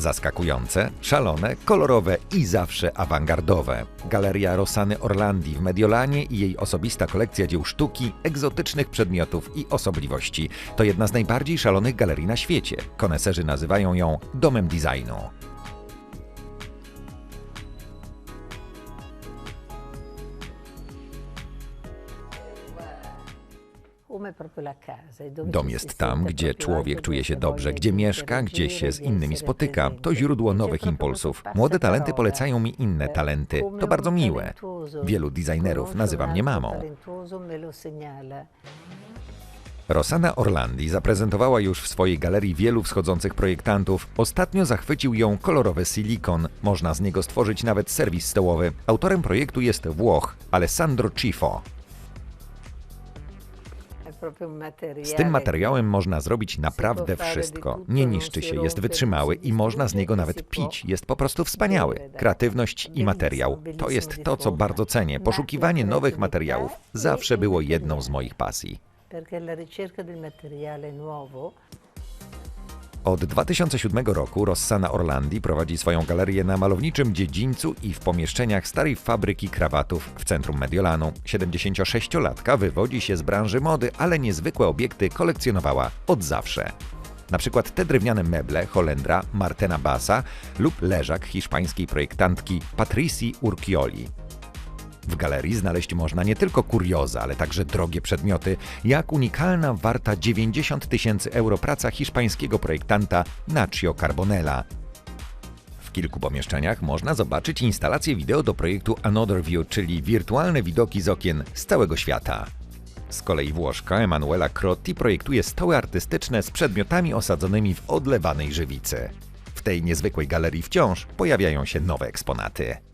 Zaskakujące, szalone, kolorowe i zawsze awangardowe. Galeria Rossany Orlandi w Mediolanie i jej osobista kolekcja dzieł sztuki, egzotycznych przedmiotów i osobliwości to jedna z najbardziej szalonych galerii na świecie. Koneserzy nazywają ją domem designu. Dom jest tam, gdzie człowiek czuje się dobrze, gdzie mieszka, gdzie się z innymi spotyka. To źródło nowych impulsów. Młode talenty polecają mi inne talenty. To bardzo miłe. Wielu designerów nazywa mnie mamą. Rossana Orlandi zaprezentowała już w swojej galerii wielu wschodzących projektantów. Ostatnio zachwycił ją kolorowy silikon. Można z niego stworzyć nawet serwis stołowy. Autorem projektu jest Włoch Alessandro Cifo. Z tym materiałem można zrobić naprawdę wszystko. Nie niszczy się, jest wytrzymały i można z niego nawet pić. Jest po prostu wspaniały. Kreatywność i materiał to jest to, co bardzo cenię. Poszukiwanie nowych materiałów zawsze było jedną z moich pasji. perché la ricerca del materiale nuovo Od 2007 roku Rossana Orlandi prowadzi swoją galerię na malowniczym dziedzińcu i w pomieszczeniach starej fabryki krawatów w centrum Mediolanu. 76-latka wywodzi się z branży mody, ale niezwykłe obiekty kolekcjonowała od zawsze. Na przykład te drewniane meble Holendra Martena Bassa lub leżak hiszpańskiej projektantki Patrici Urquioli. W galerii znaleźć można nie tylko kurioza, ale także drogie przedmioty, jak unikalna, warta 90 tysięcy euro praca hiszpańskiego projektanta Nacio Carbonella. W kilku pomieszczeniach można zobaczyć instalację wideo do projektu Another View, czyli wirtualne widoki z okien z całego świata. Z kolei Włoszka Emanuela Crotti projektuje stoły artystyczne z przedmiotami osadzonymi w odlewanej żywicy. W tej niezwykłej galerii wciąż pojawiają się nowe eksponaty.